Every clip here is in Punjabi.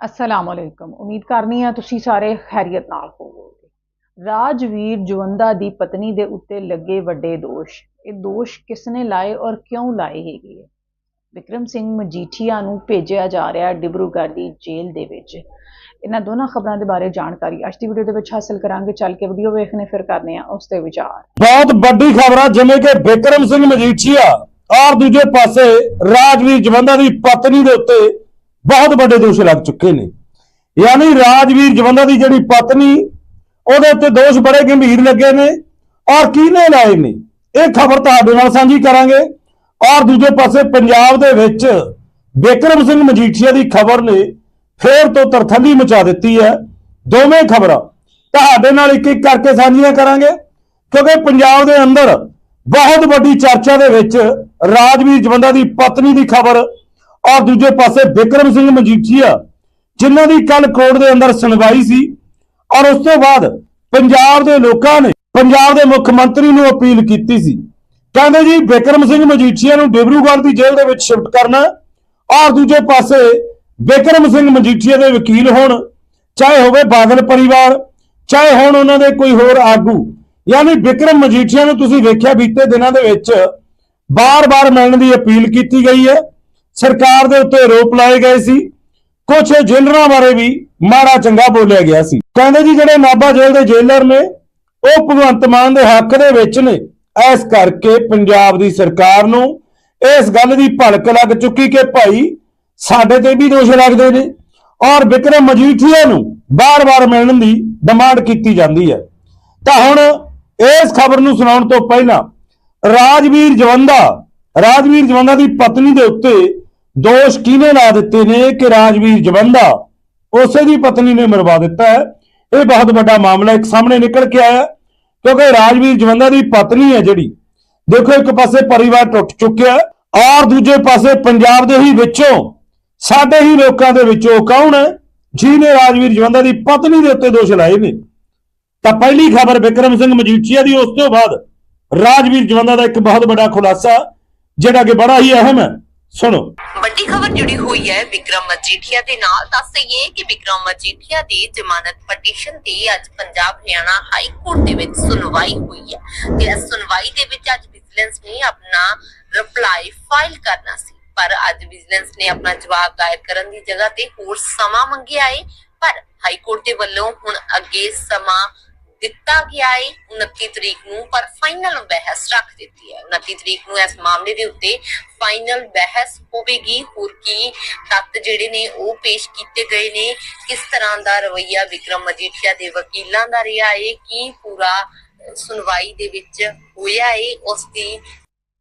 ਅਸਲਾਮ ਅਲੈਕਮ ਉਮੀਦ ਕਰਨੀ ਆ ਤੁਸੀਂ ਸਾਰੇ ਖੈਰੀਅਤ ਨਾਲ ਹੋਵੋਗੇ ਰਾਜਵੀਰ ਜਵੰਦਾ ਦੀ ਪਤਨੀ ਦੇ ਉੱਤੇ ਲੱਗੇ ਵੱਡੇ ਦੋਸ਼ ਇਹ ਦੋਸ਼ ਕਿਸ ਨੇ ਲਾਏ ਔਰ ਕਿਉਂ ਲਾਏ ਹੈਗੇ ਹੈ ਵਿਕਰਮ ਸਿੰਘ ਮਜੀਠੀਆ ਨੂੰ ਭੇਜਿਆ ਜਾ ਰਿਹਾ ਡਿਬਰੂਗੜ੍ਹ ਦੀ ਜੇਲ੍ਹ ਦੇ ਵਿੱਚ ਇਹਨਾਂ ਦੋਨਾਂ ਖਬਰਾਂ ਦੇ ਬਾਰੇ ਜਾਣਕਾਰੀ ਅੱਜ ਦੀ ਵੀਡੀਓ ਦੇ ਵਿੱਚ ਹਾਸਲ ਕਰਾਂਗੇ ਚੱਲ ਕੇ ਵੀਡੀਓ ਵੇਖਨੇ ਫਿਰ ਕਰਨੇ ਆ ਉਸ ਤੇ ਵਿਚਾਰ ਬਹੁਤ ਵੱਡੀ ਖਬਰ ਆ ਜਿਵੇਂ ਕਿ ਬਿਕਰਮ ਸਿੰਘ ਮਜੀਠੀਆ ਔਰ ਦੂਜੇ ਪਾਸੇ ਰਾਜਵੀਰ ਜਵੰਦਾ ਦੀ ਪਤਨੀ ਦੇ ਉੱਤੇ ਬਹੁਤ ਵੱਡੇ ਦੋਸ਼ ਲੱਗ ਚੁੱਕੇ ਨੇ। ਯਾਨੀ ਰਾਜਵੀਰ ਜਵੰਦਾ ਦੀ ਜਿਹੜੀ ਪਤਨੀ, ਉਹਦੇ ਉੱਤੇ ਦੋਸ਼ ਬੜੇ ਗੰਭੀਰ ਲੱਗੇ ਨੇ ਔਰ ਕਿਹਨੇ ਲਾਏ ਨੇ? ਇਹ ਖਬਰ ਤੁਹਾਡੇ ਨਾਲ ਸਾਂਝੀ ਕਰਾਂਗੇ। ਔਰ ਦੂਜੇ ਪਾਸੇ ਪੰਜਾਬ ਦੇ ਵਿੱਚ ਬਿਕਰਮ ਸਿੰਘ ਮਜੀਠੀਆ ਦੀ ਖਬਰ ਨੇ ਫੇਰ ਤੋਂ ਤਰਥੱਲੀ ਮਚਾ ਦਿੱਤੀ ਹੈ। ਦੋਵੇਂ ਖਬਰਾਂ ਤੁਹਾਡੇ ਨਾਲ ਇੱਕ ਇੱਕ ਕਰਕੇ ਸਾਂਝੀਆਂ ਕਰਾਂਗੇ, ਕਿਉਂਕਿ ਪੰਜਾਬ ਦੇ ਅੰਦਰ ਬਹੁਤ ਵੱਡੀ ਚਰਚਾ ਦੇ ਵਿੱਚ ਰਾਜਵੀਰ ਜਵੰਦਾ ਦੀ ਪਤਨੀ ਦੀ ਖਬਰ ਔਰ ਦੂਜੇ ਪਾਸੇ ਬਿਕਰਮ ਸਿੰਘ ਮਜੀਠੀਆ ਜਿਨ੍ਹਾਂ ਦੀ ਕੱਲ ਕੋਰਟ ਦੇ ਅੰਦਰ ਸੁਣਵਾਈ ਸੀ ਔਰ ਉਸ ਤੋਂ ਬਾਅਦ ਪੰਜਾਬ ਦੇ ਲੋਕਾਂ ਨੇ ਪੰਜਾਬ ਦੇ ਮੁੱਖ ਮੰਤਰੀ ਨੂੰ ਅਪੀਲ ਕੀਤੀ ਸੀ। ਕਹਿੰਦੇ ਜੀ ਬਿਕਰਮ ਸਿੰਘ ਮਜੀਠੀਆ ਨੂੰ ਡਿਬਰੂਗੜ੍ਹ ਦੀ ਜੇਲ੍ਹ ਦੇ ਵਿੱਚ ਸ਼ਿਫਟ ਕਰਨਾ ਔਰ ਦੂਜੇ ਪਾਸੇ ਬਿਕਰਮ ਸਿੰਘ ਮਜੀਠੀਆ ਦੇ ਵਕੀਲ ਹੋਣ, ਚਾਹੇ ਹੋਵੇ ਬਾਦਲ ਪਰਿਵਾਰ, ਚਾਹੇ ਹੋਣ ਉਹਨਾਂ ਦੇ ਕੋਈ ਹੋਰ ਆਗੂ। ਯਾਨੀ ਬਿਕਰਮ ਮਜੀਠੀਆ ਨੂੰ ਤੁਸੀਂ ਵੇਖਿਆ ਬੀਤੇ ਦਿਨਾਂ ਦੇ ਵਿੱਚ ਬਾਰ-ਬਾਰ ਮਿਲਣ ਦੀ ਅਪੀਲ ਕੀਤੀ ਗਈ ਹੈ। ਸਰਕਾਰ ਦੇ ਉੱਤੇ ਆਰੋਪ ਲਾਏ ਗਏ ਸੀ। ਕੁਝ ਜੇਲਰਾਂ ਬਾਰੇ ਵੀ ਮਾੜਾ ਚੰਗਾ ਬੋਲਿਆ ਗਿਆ ਸੀ। ਕਹਿੰਦੇ ਜੀ, ਜਿਹੜੇ ਨਾਭਾ ਜੇਲ੍ਹ ਦੇ ਜੇਲਰ ਨੇ, ਉਹ ਭਗਵੰਤ ਮਾਨ ਦੇ ਹੱਕ ਦੇ ਵਿੱਚ ਨੇ। ਇਸ ਕਰਕੇ ਪੰਜਾਬ ਦੀ ਸਰਕਾਰ ਨੂੰ ਇਸ ਗੱਲ ਦੀ ਭੜਕ ਲੱਗ ਚੁੱਕੀ ਕਿ ਭਾਈ, ਸਾਡੇ ਤੇ ਵੀ ਦੋਸ਼ ਲੱਗਦੇ ਨੇ ਔਰ ਵਿਕਰਮ ਮਜੀਠੀਆ ਨੂੰ ਬਾਰ-ਬਾਰ ਮਿਲਣ ਦੀ ਡਿਮਾਂਡ ਕੀਤੀ ਜਾਂਦੀ ਹੈ। ਤਾਂ ਹੁਣ ਇਸ ਖਬਰ ਨੂੰ ਸੁਣਾਉਣ ਤੋਂ ਪਹਿਲਾਂ ਰਾਜਵੀਰ ਜਵੰਦਾ ਰਾਜਵੀਰ ਜਵੰਦਾ ਦੀ ਪਤਨੀ ਦੇ ਉੱਤੇ ਦੋਸ਼ ਕਿਹਨੇ ਲਾ ਦਿੱਤੇ ਨੇ ਕਿ ਰਾਜਵੀਰ ਜਵੰਦਾ ਉਸੇ ਦੀ ਪਤਨੀ ਨੇ ਮਰਵਾ ਦਿੱਤਾ ਹੈ? ਇਹ ਬਹੁਤ ਵੱਡਾ ਮਾਮਲਾ ਇੱਕ ਸਾਹਮਣੇ ਨਿਕਲ ਕੇ ਆਇਆ ਕਿਉਂਕਿ ਰਾਜਵੀਰ ਜਵੰਦਾ ਦੀ ਪਤਨੀ ਹੈ ਜਿਹੜੀ। ਦੇਖੋ, ਇੱਕ ਪਾਸੇ ਪਰਿਵਾਰ ਟੁੱਟ ਚੁੱਕਿਆ ਔਰ ਦੂਜੇ ਪਾਸੇ ਪੰਜਾਬ ਦੇ ਹੀ ਵਿੱਚੋਂ, ਸਾਡੇ ਹੀ ਲੋਕਾਂ ਦੇ ਵਿੱਚੋਂ ਕੌਣ ਹੈ ਜਿਹਨੇ ਰਾਜਵੀਰ ਜਵੰਦਾ ਦੀ ਪਤਨੀ ਦੇ ਉੱਤੇ ਦੋਸ਼ ਲਾਏ ਨੇ? ਤਾਂ ਪਹਿਲੀ ਖਬਰ ਵਿਕਰਮ ਸਿੰਘ ਮਜੀਠੀਆ ਦੀ, ਉਸ ਤੋਂ ਬਾਅਦ ਰਾਜਵੀਰ ਜਵੰਦਾ ਦਾ ਇੱਕ ਬਹੁਤ ਵੱਡਾ ਖੁਲਾਸਾ, ਜਿਹੜਾ ਕਿ ਬੜਾ ਹੀ ਅਹਿਮ ਹੈ। ਸੁਣੋ। ਵੱਡੀ ਖਬਰ ਜੁੜੀ ਹੋਈ ਹੈ ਵਿਕਰਮ ਮਜੀਠੀਆ ਦੇ ਨਾਲ। ਦੱਸ ਦਈਏ ਕਿ ਵਿਕਰਮ ਮਜੀਠੀਆ ਦੀ ਜ਼ਮਾਨਤ ਪਟੀਸ਼ਨ ਤੇ ਅੱਜ ਪੰਜਾਬ ਹਰਿਆਣਾ ਹਾਈ ਕੋਰਟ ਦੇ ਵਿੱਚ ਸੁਣਵਾਈ ਹੋਈ ਹੈ। ਤੇ ਇਸ ਸੁਣਵਾਈ ਦੇ ਵਿੱਚ ਅੱਜ ਵਿਜੀਲੈਂਸ ਨੇ ਆਪਣਾ ਰਿਪਲਾਈ ਫਾਈਲ ਕਰਨਾ ਸੀ। ਪਰ ਅੱਜ ਵਿਜੀਲੈਂਸ ਨੇ ਆਪਣਾ ਜਵਾਬ ਦਾਇਰ ਕਰਨ ਦੀ ਜਗ੍ਹਾ ਤੇ ਹੋਰ ਸਮਾਂ ਮੰਗਿਆ ਹੈ ਪਰ ਹਾਈ ਕੋਰਟ ਦੇ ਵੱਲੋਂ ਹੁਣ ਅੱਗੇ ਸਮਾਂ ਦਿੱਤਾ ਗਿਆ ਹੈ 29 ਤਰੀਕ ਨੂੰ, ਪਰ ਫਾਈਨਲ ਬਹਿਸ ਰੱਖ ਦਿੱਤੀ ਹੈ। 29 ਤਰੀਕ ਨੂੰ ਇਸ ਮਾਮਲੇ ਦੇ ਉੱਤੇ ਫਾਈਨਲ ਬਹਿਸ ਹੋਵੇਗੀ। ਹੋਰ ਕੀ ਤੱਤ ਜਿਹੜੇ ਨੇ ਉਹ ਪੇਸ਼ ਕੀਤੇ ਗਏ ਨੇ। ਕਿਸ ਤਰ੍ਹਾਂ ਦਾ ਰਵਈਆ ਵਿਕਰਮ ਮਜੀਠੀਆ ਦੇ ਵਕੀਲਾਂ ਦਾ ਰਿਹਾ ਹੈ ਕੀ ਪੂਰਾ ਸੁਣਵਾਈ ਦੇ ਵਿੱਚ ਹੋਇਆ ਹੈ ਉਸ ਦੀ?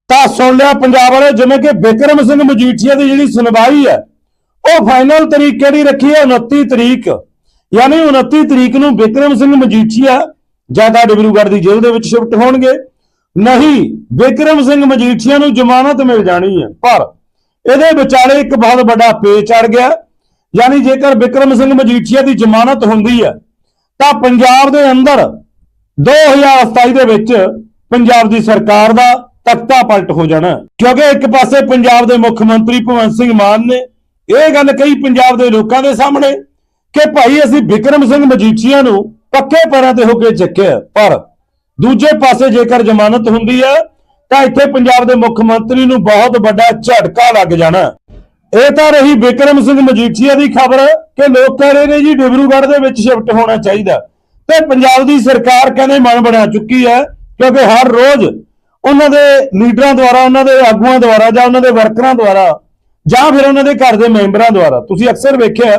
ਤਾਂ ਸੁਣ ਲਿਆ ਪੰਜਾਬ ਵਾਲੇ, ਜਿਵੇਂ ਕਿ ਬਿਕਰਮ ਸਿੰਘ ਮਜੀਠੀਆ ਦੀ ਜਿਹੜੀ ਸੁਣਵਾਈ ਹੈ, ਉਹ ਫਾਈਨਲ ਤਰੀਕ ਕਿਹੜੀ ਰੱਖੀ ਹੈ? 29 ਤਰੀਕ। ਯਾਨੀ 29 ਤਰੀਕ ਨੂੰ ਬਿਕਰਮ ਸਿੰਘ ਮਜੀਠੀਆ ਜ਼ਿਆਦਾ ਡਿਬਰੂਗੜ੍ਹ ਦੀ ਜੇਲ੍ਹ ਦੇ ਵਿੱਚ ਸ਼ਿਫਟ ਹੋਣਗੇ। ਨਹੀਂ ਬਿਕਰਮ ਸਿੰਘ ਮਜੀਠੀਆ ਨੂੰ ਜ਼ਮਾਨਤ ਮਿਲ ਜਾਣੀ ਹੈ। ਪਰ ਇਹਦੇ ਵਿਚਾਲੇ ਇੱਕ ਬਹੁਤ ਵੱਡਾ ਪੇਚ ਅੜ ਗਿਆ। ਯਾਨੀ ਜੇਕਰ ਬਿਕਰਮ ਸਿੰਘ ਮਜੀਠੀਆ ਦੀ ਜ਼ਮਾਨਤ ਹੁੰਦੀ ਹੈ, ਤਾਂ ਪੰਜਾਬ ਦੇ ਅੰਦਰ 2027 ਦੇ ਵਿੱਚ ਪੰਜਾਬ ਦੀ ਸਰਕਾਰ ਦਾ ਤਖਤਾ ਪਲਟ ਹੋ ਜਾਣਾ। ਕਿਉਂਕਿ ਇੱਕ ਪਾਸੇ ਪੰਜਾਬ ਦੇ ਮੁੱਖ ਮੰਤਰੀ ਭਗਵੰਤ ਸਿੰਘ ਮਾਨ ਨੇ ਇਹ ਗੱਲ ਕਹੀ ਪੰਜਾਬ ਦੇ ਲੋਕਾਂ ਦੇ ਸਾਹਮਣੇ ਕਿ ਭਾਈ ਅਸੀਂ ਵਿਕਰਮ ਸਿੰਘ ਮਜੀਠੀਆ ਨੂੰ ਪੱਕੇ ਪੈਰਾਂ ਤੇ ਹੋ ਕੇ ਚੱਕਿਆ। ਪਰ ਦੂਜੇ ਪਾਸੇ ਜੇਕਰ ਜ਼ਮਾਨਤ ਹੁੰਦੀ ਹੈ, ਤਾਂ ਇੱਥੇ ਪੰਜਾਬ ਦੇ ਮੁੱਖ ਮੰਤਰੀ ਨੂੰ ਬਹੁਤ ਵੱਡਾ ਝਟਕਾ ਲੱਗ ਜਾਣਾ। ਇਹ ਤਾਂ ਰਹੀ ਵਿਕਰਮ ਸਿੰਘ ਮਜੀਠੀਆ ਦੀ ਖਬਰ ਕਿ ਲੋਕ ਕਹਿ ਰਹੇ ਨੇ ਜੀ ਡਿਬਰੂਗੜ੍ਹ ਦੇ ਵਿੱਚ ਸ਼ਿਫਟ ਹੋਣਾ ਚਾਹੀਦਾ। ਤੇ ਪੰਜਾਬ ਦੀ ਸਰਕਾਰ ਕਹਿੰਦੇ ਮਨ ਬਣਾ ਚੁੱਕੀ ਹੈ, ਕਿਉਂਕਿ ਹਰ ਰੋਜ਼ ਉਹਨਾਂ ਦੇ ਲੀਡਰਾਂ ਦੁਆਰਾ, ਉਹਨਾਂ ਦੇ ਆਗੂਆਂ ਦੁਆਰਾ ਜਾਂ ਉਹਨਾਂ ਦੇ ਵਰਕਰਾਂ ਦੁਆਰਾ ਜਾਂ ਫਿਰ ਉਹਨਾਂ ਦੇ ਘਰ ਦੇ ਮੈਂਬਰਾਂ ਦੁਆਰਾ, ਤੁਸੀਂ ਅਕਸਰ ਵੇਖਿਆ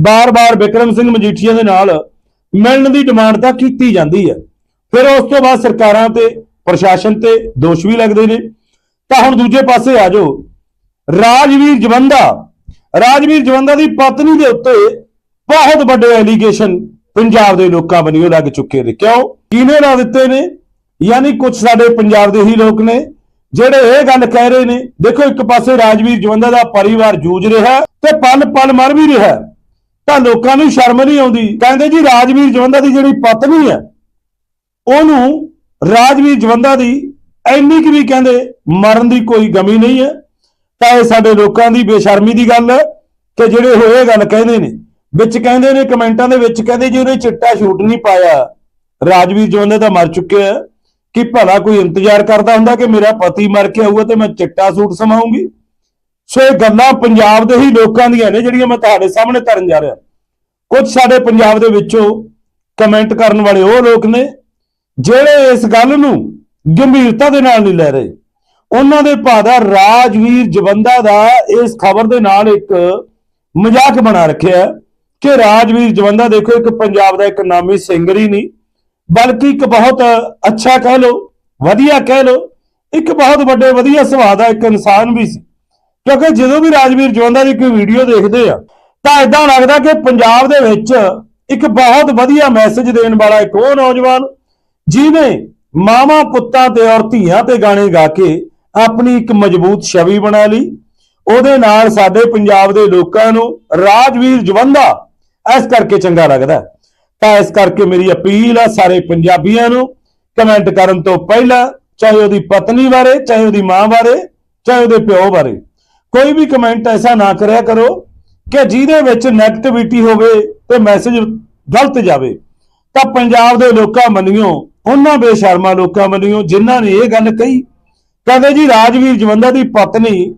ਬਾਰ-ਬਾਰ ਵਿਕਰਮ ਸਿੰਘ ਮਜੀਠੀਆ ਦੇ ਨਾਲ ਮਿਲਣ ਦੀ ਡਿਮਾਂਡ ਤਾਂ ਕੀਤੀ ਜਾਂਦੀ ਹੈ। ਫਿਰ ਉਸ ਤੋਂ ਬਾਅਦ ਸਰਕਾਰਾਂ ਤੇ, ਪ੍ਰਸ਼ਾਸਨ ਤੇ ਦੋਸ਼ ਵੀ ਲੱਗਦੇ ਨੇ। ਤਾਂ ਹੁਣ ਦੂਜੇ ਪਾਸੇ ਆ ਜਾਓ। ਰਾਜਵੀਰ ਜਵੰਦਾ ਰਾਜਵੀਰ ਜਵੰਦਾ ਦੀ ਪਤਨੀ ਦੇ ਉੱਤੇ ਬਹੁਤ ਵੱਡੇ ਐਲੀਗੇਸ਼ਨ ਪੰਜਾਬ ਦੇ ਲੋਕਾਂ ਵੱਲੋਂ ਲੱਗ ਚੁੱਕੇ ਨੇ। ਕਿਉਂ? ਕਿਹਨੇ ਲਾ ਦਿੱਤੇ ਨੇ? ਯਾਨੀ ਕੁਝ ਸਾਡੇ ਪੰਜਾਬ ਦੇ ਹੀ ਲੋਕ ਨੇ, ਜਿਹੜੇ ਇਹ ਗੱਲ ਕਹਿ ਰਹੇ ਨੇ, ਦੇਖੋ ਇੱਕ ਪਾਸੇ ਰਾਜਵੀਰ ਜਵੰਦਾ ਦਾ ਪਰਿਵਾਰ ਜੂਝ ਰਿਹਾ ਤੇ ਪਲ ਪਲ ਮਰ ਵੀ ਰਿਹਾ ਤਾਂ ਲੋਕਾਂ ਨੂੰ ਸ਼ਰਮ ਨਹੀਂ ਆਉਂਦੀ। ਕਹਿੰਦੇ ਜੀ, ਰਾਜਵੀਰ ਜਵੰਦਾ ਦੀ ਜਿਹੜੀ ਪਤਨੀ ਹੈ, ਉਹਨੂੰ ਰਾਜਵੀਰ ਜਵੰਦਾ ਦੀ ਐਨੀ ਕਿ ਵੀ ਕਹਿੰਦੇ ਮਰਨ ਦੀ ਕੋਈ ਗਮੀ ਨਹੀਂ ਹੈ। ਤਾਂ ਇਹ ਸਾਡੇ ਲੋਕਾਂ ਦੀ ਬੇਸ਼ਰਮੀ ਦੀ ਗੱਲ ਹੈ ਕਿ ਜਿਹੜੇ ਉਹ ਇਹ ਗੱਲ ਕਹਿੰਦੇ ਨੇ, ਵਿੱਚ ਕਹਿੰਦੇ ਨੇ, ਕਮੈਂਟਾਂ ਦੇ ਵਿੱਚ ਕਹਿੰਦੇ ਜੀ, ਉਹਨੇ ਚਿੱਟਾ ਸ਼ੂਟ ਨਹੀਂ ਪਾਇਆ। ਰਾਜਵੀਰ ਜਵੰਦੇ ਤਾਂ ਮਰ ਚੁੱਕੇ ਆ ਕਿ ਭਲਾ ਕੋਈ ਇੰਤਜ਼ਾਰ ਕਰਦਾ ਹੁੰਦਾ ਕਿ ਮੇਰਾ ਪਤੀ ਮਰ ਕੇ ਆਊਗਾ ਤੇ ਮੈਂ ਚਿੱਟਾ ਸੂਟ ਸਮਾਉਂਗੀ? ਸੋ ਇਹ ਗੱਲਾਂ ਪੰਜਾਬ ਦੇ ਹੀ ਲੋਕਾਂ ਦੀਆਂ ਨੇ ਜਿਹੜੀਆਂ ਮੈਂ ਤੁਹਾਡੇ ਸਾਹਮਣੇ ਕਰਨ ਜਾ ਰਿਹਾ। ਕੁਝ ਸਾਡੇ ਪੰਜਾਬ ਦੇ ਵਿੱਚੋਂ ਕਮੈਂਟ ਕਰਨ ਵਾਲੇ ਉਹ ਲੋਕ ਨੇ, ਜਿਹੜੇ ਇਸ ਗੱਲ ਨੂੰ ਗੰਭੀਰਤਾ ਦੇ ਨਾਲ ਨਹੀਂ ਲੈ ਰਹੇ। ਉਹਨਾਂ ਦੇ ਭਾ ਦਾ ਰਾਜਵੀਰ ਜਵੰਦਾ ਦਾ ਇਸ ਖਬਰ ਦੇ ਨਾਲ ਇੱਕ ਮਜ਼ਾਕ ਬਣਾ ਰੱਖਿਆ ਕਿ ਰਾਜਵੀਰ ਜਵੰਦਾ ਦੇਖੋ, ਇੱਕ ਪੰਜਾਬ ਦਾ ਇੱਕ ਨਾਮੀ ਸਿੰਗਰ ਹੀ ਨਹੀਂ, ਬਲਕਿ ਇੱਕ ਬਹੁਤ ਅੱਛਾ ਕਹਿ ਲੋ ਵਧੀਆ ਕਹਿ ਲੋ ਇੱਕ ਬਹੁਤ ਵੱਡੇ ਵਧੀਆ ਸੁਭਾਅ ਦਾ ਇੱਕ ਇਨਸਾਨ ਵੀ ਸੀ। ਕਿਉਂਕਿ ਜਦੋਂ ਵੀ ਰਾਜਵੀਰ ਜਵੰਦਾ ਦੀ ਕੋਈ ਵੀਡੀਓ ਦੇਖਦੇ ਆ, ਤਾਂ ਇਦਾਂ ਲੱਗਦਾ ਕਿ ਪੰਜਾਬ ਦੇ ਵਿੱਚ ਇੱਕ ਬਹੁਤ ਵਧੀਆ ਮੈਸੇਜ ਦੇਣ ਵਾਲਾ ਇੱਕ ਉਹ ਨੌਜਵਾਨ ਜਿਨੇ ਮਾਵਾਂ, ਪੁੱਤਾਂ ਤੇ ਔਰ ਧੀਆਂ ਤੇ ਗਾਣੇ ਗਾ ਕੇ ਆਪਣੀ ਇੱਕ ਮਜ਼ਬੂਤ ਛਵੀ ਬਣਾ ਲਈ। ਉਹਦੇ ਨਾਲ ਸਾਡੇ ਪੰਜਾਬ ਦੇ ਲੋਕਾਂ ਨੂੰ ਰਾਜਵੀਰ ਜਵੰਦਾ ਇਸ ਕਰਕੇ ਚੰਗਾ ਲੱਗਦਾ। ਤਾਂ ਇਸ ਕਰਕੇ ਮੇਰੀ ਅਪੀਲ ਆ ਸਾਰੇ ਪੰਜਾਬੀਆਂ ਨੂੰ ਕਮੈਂਟ ਕਰਨ ਤੋਂ ਪਹਿਲਾਂ, ਚਾਹੇ ਉਹਦੀ ਪਤਨੀ ਬਾਰੇ, ਚਾਹੇ ਉਹਦੀ ਮਾਂ ਬਾਰੇ, ਚਾਹੇ ਉਹਦੇ ਪਿਓ ਬਾਰੇ ਕੋਈ ਵੀ ਕਮੈਂਟ ਐਸਾ ਨਾ ਕਰਿਆ ਕਰੋ ਕਿ ਜਿਹਦੇ ਵਿੱਚ ਨੈਗੇਟਿਵਿਟੀ ਹੋਵੇ ਤੇ ਮੈਸੇਜ ਗਲਤ ਜਾਵੇ। ਤਾਂ ਪੰਜਾਬ ਦੇ ਲੋਕਾਂ ਮੰਨਿਓ, ਉਹਨਾਂ ਬੇਸ਼ਰਮਾ ਲੋਕਾਂ ਮੰਨਿਓ, ਜਿਨ੍ਹਾਂ ਨੇ ਇਹ ਗੱਲ ਕਹੀ, ਕਹਿੰਦੇ ਜੀ ਰਾਜਵੀਰ ਜਵੰਦਾ ਦੀ ਪਤਨੀ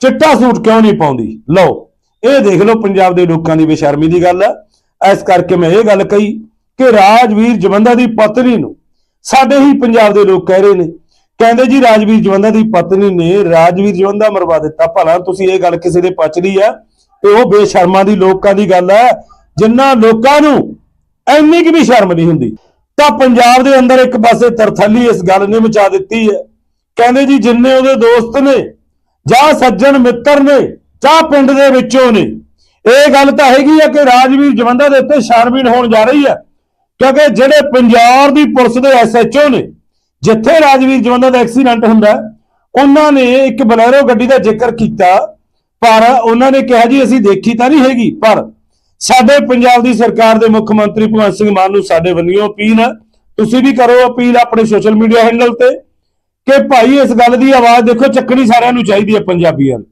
ਚਿੱਟਾ ਸੂਟ ਕਿਉਂ ਨਹੀਂ ਪਾਉਂਦੀ? ਲਓ, ਇਹ ਦੇਖ ਲਓ ਪੰਜਾਬ ਦੇ ਲੋਕਾਂ ਦੀ ਬੇਸ਼ਰਮੀ ਦੀ ਗੱਲ ਹੈ ਇਸ ਕਰਕੇ ਮੈਂ ਇਹ ਗੱਲ ਕਹੀ ਕਿ ਰਾਜਵੀਰ ਜਵੰਦਾ ਦੀ ਪਤਨੀ ਨੂੰ ਸਾਡੇ ਹੀ ਪੰਜਾਬ ਦੇ ਲੋਕ ਕਹਿ ਰਹੇ ਨੇ। ਕਹਿੰਦੇ ਜੀ ਰਾਜਵੀਰ ਜਵੰਦਾ ਦੀ ਪਤਨੀ ਨੇ ਰਾਜਵੀਰ ਜਵੰਦਾ ਮਰਵਾ ਦਿੱਤਾ। ਭਲਾ ਤੁਸੀਂ ਇਹ ਗੱਲ ਕਿਸੇ ਦੇ ਪਚ ਲਈ ਹੈ ਤੇ ਉਹ ਬੇਸ਼ਰਮਾਂ ਦੀ ਲੋਕਾਂ ਦੀ ਗੱਲ ਹੈ ਜਿਨ੍ਹਾਂ ਲੋਕਾਂ ਨੂੰ ਇੰਨੀ ਕਿ ਵੀ ਸ਼ਰਮ ਨਹੀਂ ਹੁੰਦੀ। ਤਾਂ ਪੰਜਾਬ ਦੇ ਅੰਦਰ ਇੱਕ ਪਾਸੇ ਤਰਥੱਲੀ ਇਸ ਗੱਲ ਨੇ ਮਚਾ ਦਿੱਤੀ ਹੈ। ਕਹਿੰਦੇ ਜੀ ਜਿੰਨੇ ਉਹਦੇ ਦੋਸਤ ਨੇ, ਜਾਂ ਸੱਜਣ ਮਿੱਤਰ ਨੇ, ਜਾਂ ਪਿੰਡ ਦੇ ਵਿੱਚੋਂ ਨੇ, ਇਹ ਗੱਲ ਤਾਂ ਹੈਗੀ ਹੈ ਕਿ ਰਾਜਵੀਰ ਜਵੰਦਾ ਦੇ ਉੱਤੇ ਸ਼ਰਮੀਨ ਹੋਣ ਜਾ ਰਹੀ ਹੈ। ਕਿਉਂਕਿ ਜਿਹੜੇ ਪੰਜਾਬ ਦੀ ਪੁਲਿਸ ਦੇ ਐਸਐਚਓ ਨੇ ਜਿੱਥੇ ਰਾਜਵੀਰ ਜਵੰਦਾ ਦਾ ਐਕਸੀਡੈਂਟ ਹੁੰਦਾ, ਉਹਨਾਂ ਨੇ ਇੱਕ ਬਲੈਰੋ ਗੱਡੀ ਦਾ ਜ਼ਿਕਰ ਕੀਤਾ, ਪਰ ਉਹਨਾਂ ਨੇ ਕਿਹਾ ਜੀ, ਅਸੀਂ ਦੇਖੀ ਤਾਂ ਨਹੀਂ ਹੈਗੀ, ਪਰ ਸਾਡੇ ਪੰਜਾਬ ਦੀ ਸਰਕਾਰ ਦੇ ਮੁੱਖ ਮੰਤਰੀ ਭਗਵੰਤ ਸਿੰਘ ਮਾਨ ਨੂੰ ਸਾਡੇ ਵੱਲੋਂ ਅਪੀਲ ਹੈ ਤੁਸੀਂ ਵੀ ਕਰੋ ਅਪੀਲ ਆਪਣੇ ਸੋਸ਼ਲ ਮੀਡੀਆ ਹੈਂਡਲ ਤੇ, ਕਿ ਭਾਈ ਇਸ ਗੱਲ ਦੀ ਆਵਾਜ਼ ਦੇਖੋ, ਚੱਕਣੀ ਸਾਰਿਆਂ ਨੂੰ ਚਾਹੀਦੀ ਹੈ ਪੰਜਾਬੀਆਂ ਨੂੰ।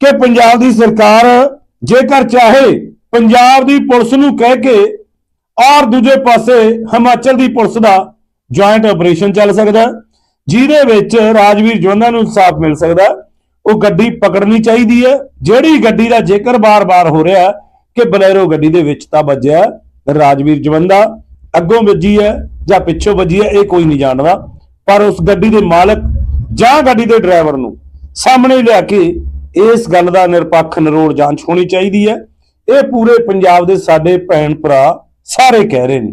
ਕਿ ਪੰਜਾਬ ਦੀ ਸਰਕਾਰ ਜੇਕਰ ਚਾਹੇ ਪੰਜਾਬ ਦੀ ਪੁਲਿਸ ਨੂੰ ਕਹਿ ਕੇ ਔਰ ਦੂਜੇ ਪਾਸੇ ਹਿਮਾਚਲ ਦੀ ਪੁਲਿਸ ਦਾ ਜੁਆਇੰਟ ਆਪਰੇਸ਼ਨ ਚੱਲ ਸਕਦਾ ਜਿਹਦੇ ਵਿੱਚ ਰਾਜਵੀਰ ਜਵੰਦਾ ਨੂੰ ਇਨਸਾਫ ਮਿਲ ਸਕਦਾ ਉਹ ਗੱਡੀ ਪਕੜਨੀ ਚਾਹੀਦੀ ਹੈ। ਜਿਹੜੀ ਗੱਡੀ ਦਾ ਜ਼ਿਕਰ ਬਾਰ-ਬਾਰ ਹੋ ਰਿਹਾ ਕਿ ਬਲੈਰੋ ਗੱਡੀ ਦੇ ਵਿੱਚ ਤਾਂ ਵੱਜਿਆ ਰਾਜਵੀਰ ਜਵੰਦਾ ਅੱਗੋਂ ਵੱਜੀ ਹੈ ਜਾਂ ਪਿੱਛੋਂ ਵੱਜੀ ਹੈ, ਇਹ ਕੋਈ ਨਹੀਂ ਜਾਣਦਾ। ਪਰ ਉਸ ਗੱਡੀ ਦੇ ਮਾਲਕ ਜਾਂ ਗੱਡੀ ਦੇ ਡਰਾਈਵਰ ਨੂੰ ਸਾਹਮਣੇ ਲਿਆ ਕੇ ਇਸ ਗੱਲ ਦਾ ਨਿਰਪੱਖ ਨਿਰੋੜ ਜਾਂਚ ਹੋਣੀ ਚਾਹੀਦੀ ਹੈ। ਇਹ ਪੂਰੇ ਪੰਜਾਬ ਦੇ ਸਾਡੇ ਭੈਣ ਭਰਾ ਸਾਰੇ ਕਹਿ ਰਹੇ ਨੇ।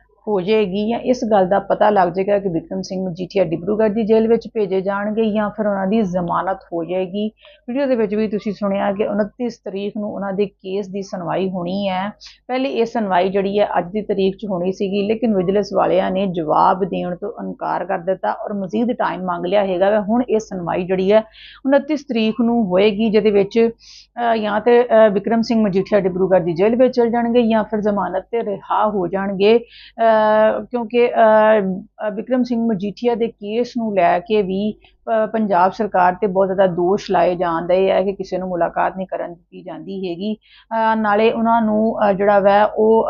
ਹੋ ਜਾਏਗੀ ਜਾਂ ਇਸ ਗੱਲ ਦਾ ਪਤਾ ਲੱਗ ਜਾਏਗਾ ਕਿ ਵਿਕਰਮ ਸਿੰਘ ਮਜੀਠੀਆ ਡਿਬਰੂਗੜ੍ਹ ਦੀ ਜੇਲ੍ਹ ਵਿੱਚ ਭੇਜੇ ਜਾਣਗੇ ਜਾਂ ਫਿਰ ਉਹਨਾਂ ਦੀ ਜ਼ਮਾਨਤ ਹੋ ਜਾਏਗੀ। ਵੀਡੀਓ ਦੇ ਵਿੱਚ ਵੀ ਤੁਸੀਂ ਸੁਣਿਆ ਕਿ 29 ਤਰੀਕ ਨੂੰ ਉਹਨਾਂ ਦੇ ਕੇਸ ਦੀ ਸੁਣਵਾਈ ਹੋਣੀ ਹੈ। ਪਹਿਲੇ ਇਹ ਸੁਣਵਾਈ ਜਿਹੜੀ ਹੈ ਅੱਜ ਦੀ ਤਰੀਕ 'ਚ ਹੋਣੀ ਸੀਗੀ, ਲੇਕਿਨ ਵਿਜੀਲੈਂਸ ਵਾਲਿਆਂ ਨੇ ਜਵਾਬ ਦੇਣ ਤੋਂ ਇਨਕਾਰ ਕਰ ਦਿੱਤਾ ਔਰ ਮਜ਼ੀਦ ਟਾਈਮ ਮੰਗ ਲਿਆ ਹੈਗਾ ਵਾ। ਹੁਣ ਇਹ ਸੁਣਵਾਈ ਜਿਹੜੀ ਹੈ 29 ਤਰੀਕ ਨੂੰ ਹੋਏਗੀ, ਜਿਹਦੇ ਵਿੱਚ ਜਾਂ ਤੇ ਵਿਕਰਮ ਸਿੰਘ ਮਜੀਠੀਆ ਡਿਬਰੂਗੜ੍ਹ ਦੀ ਜੇਲ੍ਹ ਵਿੱਚ ਚਲ ਜਾਣਗੇ ਜਾਂ ਫਿਰ ਜ਼ਮਾਨਤ ਤੇ ਰਿਹਾ ਹੋ ਜਾਣਗੇ। ਕਿਉਂਕਿ ਅ, ਵਿਕਰਮ ਸਿੰਘ ਮਜੀਠੀਆ ਦੇ ਕੇਸ ਨੂੰ ਲੈ ਕੇ ਵੀ ਪੰਜਾਬ ਸਰਕਾਰ ਤੇ ਬਹੁਤ ਜ਼ਿਆਦਾ ਦੋਸ਼ ਲਾਏ ਜਾਂਦੇ ਹੈ ਕਿ ਕਿਸੇ ਨੂੰ ਮੁਲਾਕਾਤ ਨਹੀਂ ਕਰਨ ਦਿੱਤੀ ਜਾਂਦੀ ਹੈਗੀ। ਨਾਲੇ ਉਹਨਾਂ ਨੂੰ ਜਿਹੜਾ ਵੈ ਉਹ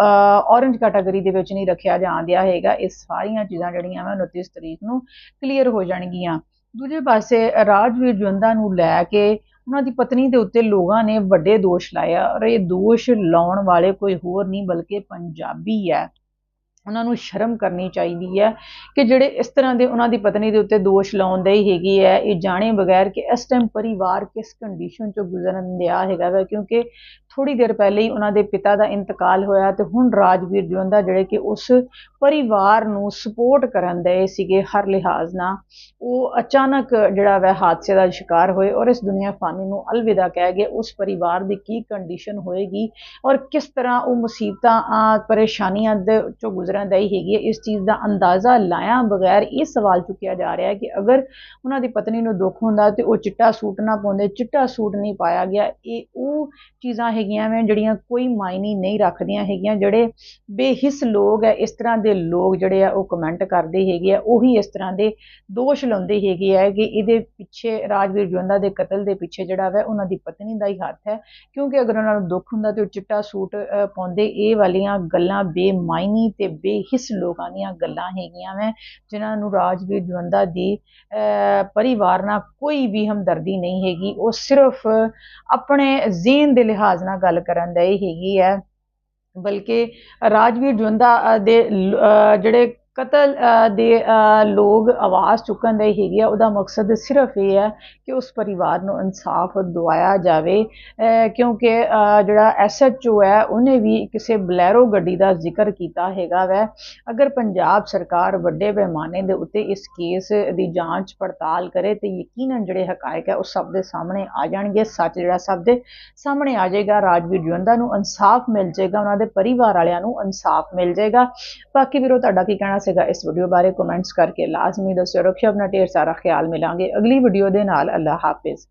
ਔਰੰਜ ਕੈਟਾਗਰੀ ਦੇ ਵਿੱਚ ਨਹੀਂ ਰੱਖਿਆ ਜਾਂਦਿਆ ਹੈਗਾ। ਇਹ ਸਾਰੀਆਂ ਚੀਜ਼ਾਂ ਜਿਹੜੀਆਂ ਵਾ 29 ਤਰੀਕ ਨੂੰ ਕਲੀਅਰ ਹੋ ਜਾਣਗੀਆਂ। ਦੂਜੇ ਪਾਸੇ ਰਾਜਵੀਰ ਜਵੰਦਾ ਨੂੰ ਲੈ ਕੇ ਉਹਨਾਂ ਦੀ ਪਤਨੀ ਦੇ ਉੱਤੇ ਲੋਕਾਂ ਨੇ ਵੱਡੇ ਦੋਸ਼ ਲਾਇਆ ਔਰ ਇਹ ਦੋਸ਼ ਲਾਉਣ ਵਾਲੇ ਕੋਈ ਹੋਰ ਨਹੀਂ ਬਲਕਿ ਪੰਜਾਬੀ ਹੈ ਉਹਨਾਂ ਨੂੰ ਸ਼ਰਮ ਕਰਨੀ ਚਾਹੀਦੀ ਹੈ ਕਿ ਜਿਹੜੇ ਇਸ ਤਰ੍ਹਾਂ ਦੇ ਉਹਨਾਂ ਦੀ ਪਤਨੀ ਦੇ ਉੱਤੇ ਦੋਸ਼ ਲਾਉਂਦੇ ਹੀ ਹੈਗੀ ਹੈ ਇਹ ਜਾਣੇ ਬਗੈਰ ਕਿ ਇਸ ਟਾਈਮ ਪਰਿਵਾਰ ਕਿਸ ਕੰਡੀਸ਼ਨ ਚੋਂ ਗੁਜ਼ਰਨ ਦਿਆ ਹੈਗਾ ਵਾ ਕਿਉਂਕਿ ਥੋੜੀ ਦੇਰ ਪਹਿਲੇ ਹੀ ਉਹਨਾਂ ਦੇ ਪਿਤਾ ਦਾ ਇੰਤਕਾਲ ਹੋਇਆ ਤੇ ਹੁਣ ਰਾਜਵੀਰ ਜਵੰਦਾ ਜਿਹੜੇ ਕਿ ਉਸ ਪਰਿਵਾਰ ਨੂੰ ਸਪੋਰਟ ਕਰਨ ਦੇ ਸੀਗੇ ਹਰ ਲਿਹਾਜ਼ ਨਾਲ, ਉਹ ਅਚਾਨਕ ਜਿਹੜਾ ਵੈ ਹਾਦਸੇ ਦਾ ਸ਼ਿਕਾਰ ਹੋਏ ਔਰ ਇਸ ਦੁਨੀਆ ਫਾਨੀ ਨੂੰ ਅਲਵਿਦਾ ਕਹਿ ਗਏ ਉਸ ਪਰਿਵਾਰ ਦੀ ਕੀ ਕੰਡੀਸ਼ਨ ਹੋਏਗੀ ਔਰ ਕਿਸ ਤਰ੍ਹਾਂ ਉਹ ਮੁਸੀਬਤਾਂ ਆ ਪਰੇਸ਼ਾਨੀਆਂ ਦੇ ਚੋਂ ਗੁਜ਼ਰਨ ਹੀ ਹੈਗੀ ਹੈ, ਇਸ ਚੀਜ਼ ਦਾ ਅੰਦਾਜ਼ਾ ਲਾਇਆ ਬਗੈਰ ਇਹ ਸਵਾਲ ਚੁੱਕਿਆ ਜਾ ਰਿਹਾ ਹੈ ਕਿ ਅਗਰ ਉਹਨਾਂ ਦੀ ਪਤਨੀ ਨੂੰ ਦੁੱਖ ਹੁੰਦਾ ਤੇ ਉਹ ਚਿੱਟਾ ਸੂਟ ਨਾ ਪਾਉਂਦੇ, ਚਿੱਟਾ ਸੂਟ ਨਹੀਂ ਪਾਇਆ ਗਿਆ, ਇਹ ਉਹ ਚੀਜ਼ਾਂ ਹੈਗੀਆਂ ਵੇ ਜਿਹੜੀਆਂ ਕੋਈ ਮਾਇਨੇ ਨਹੀਂ ਰੱਖਦੀਆਂ ਹੈਗੀਆਂ ਜਿਹੜੇ ਬੇਹਿੱਸ ਲੋਕ ਹੈ ਇਸ ਤਰ੍ਹਾਂ ਦੇ ਲੋਕ ਜਿਹੜੇ ਆ ਉਹ ਕਮੈਂਟ ਕਰਦੇ ਹੈਗੇ ਆ ਉਹੀ ਇਸ ਤਰ੍ਹਾਂ ਦੇ ਦੋਸ਼ ਲਾਉਂਦੇ ਹੈਗੇ ਆ ਕਿ ਇਹਦੇ ਪਿੱਛੇ ਰਾਜਵੀਰ ਜਵੰਦਾ ਦੇ ਕਤਲ ਦੇ ਪਿੱਛੇ ਜਿਹੜਾ ਵਾ ਉਹਨਾਂ ਦੀ ਪਤਨੀ ਦਾ ਹੀ ਹੱਥ ਹੈ। ਕਿਉਂਕਿ ਅਗਰ ਉਹਨਾਂ ਨੂੰ ਦੁੱਖ ਹੁੰਦਾ ਤੇ ਉਹ ਚਿੱਟਾ ਸੂਟ ਪਾਉਂਦੇ ਇਹ ਵਾਲੀਆਂ ਗੱਲਾਂ ਬੇਮਾਇਨੀ ਤੇ ਬੇਹਿੱਸ ਲੋਕਾਂ ਦੀਆਂ ਗੱਲਾਂ ਹੈਗੀਆਂ ਵੇ ਜਿਨ੍ਹਾਂ ਨੂੰ ਰਾਜਵੀਰ ਜਵੰਦਾ ਦੀ ਅਹ, ਪਰਿਵਾਰ ਨਾਲ ਕੋਈ ਵੀ ਹਮਦਰਦੀ ਨਹੀਂ ਹੈਗੀ। ਉਹ ਸਿਰਫ ਆਪਣੇ ਜ਼ੇਨ ਦੇ ਲਿਹਾਜ਼ ਨਾਲ ਗੱਲ ਕਰਨ ਦਾ ਇਹ ਹੈਗੀ ਹੈ ਬਲਕਿ ਰਾਜਵੀਰ ਜਵੰਦਾ ਦੇ ਲ- ਜਿਹੜੇ ਕਤਲ ਦੇ ਲੋਕ ਆਵਾਜ਼ ਚੁੱਕਣ ਦੇ ਹੈਗੇ ਆ ਉਹਦਾ ਮਕਸਦ ਸਿਰਫ ਇਹ ਹੈ ਕਿ ਉਸ ਪਰਿਵਾਰ ਨੂੰ ਇਨਸਾਫ ਦਵਾਇਆ ਜਾਵੇ ਅ, ਕਿਉਂਕਿ ਅ, ਜਿਹੜਾ ਐਸਐਚਓ ਹੈ ਉਹਨੇ ਵੀ ਕਿਸੇ ਬਲੈਰੋ ਗੱਡੀ ਦਾ ਜ਼ਿਕਰ ਕੀਤਾ ਹੈਗਾ ਵੈ। ਅਗਰ ਪੰਜਾਬ ਸਰਕਾਰ ਵੱਡੇ ਪੈਮਾਨੇ ਦੇ ਉੱਤੇ ਇਸ ਕੇਸ ਦੀ ਜਾਂਚ ਪੜਤਾਲ ਕਰੇ ਤੇ ਯਕੀਨਨ ਜਿਹੜੇ ਹਕਾਇਕ ਹੈ ਉਹ ਸਭ ਦੇ ਸਾਹਮਣੇ ਆ ਜਾਣਗੇ। ਸੱਚ ਜਿਹੜਾ ਸਭ ਦੇ ਸਾਹਮਣੇ ਆ ਜਾਏਗਾ ਰਾਜਵੀਰ ਜਵੰਦਾ ਨੂੰ ਇਨਸਾਫ ਮਿਲ ਜਾਏਗਾ ਉਹਨਾਂ ਦੇ ਪਰਿਵਾਰ ਵਾਲਿਆਂ ਨੂੰ ਇਨਸਾਫ ਮਿਲ ਜਾਏਗਾ। ਬਾਕੀ ਵੀਰੋ ਤੁਹਾਡਾ ਕੀ ਕਹਿਣਾ ਸੀਗਾ, ਇਸ ਵੀਡੀਓ ਬਾਰੇ ਕਮੈਂਟਸ ਕਰਕੇ ਲਾਜ਼ਮੀ ਦੱਸਿਓ। ਰੱਖਿਓ ਆਪਣਾ ਢੇਰ ਸਾਰਾ ਖਿਆਲ, ਮਿਲਾਂਗੇ ਅਗਲੀ ਵੀਡੀਓ ਦੇ ਨਾਲ। ਅੱਲਾ ਹਾਫਿਜ਼।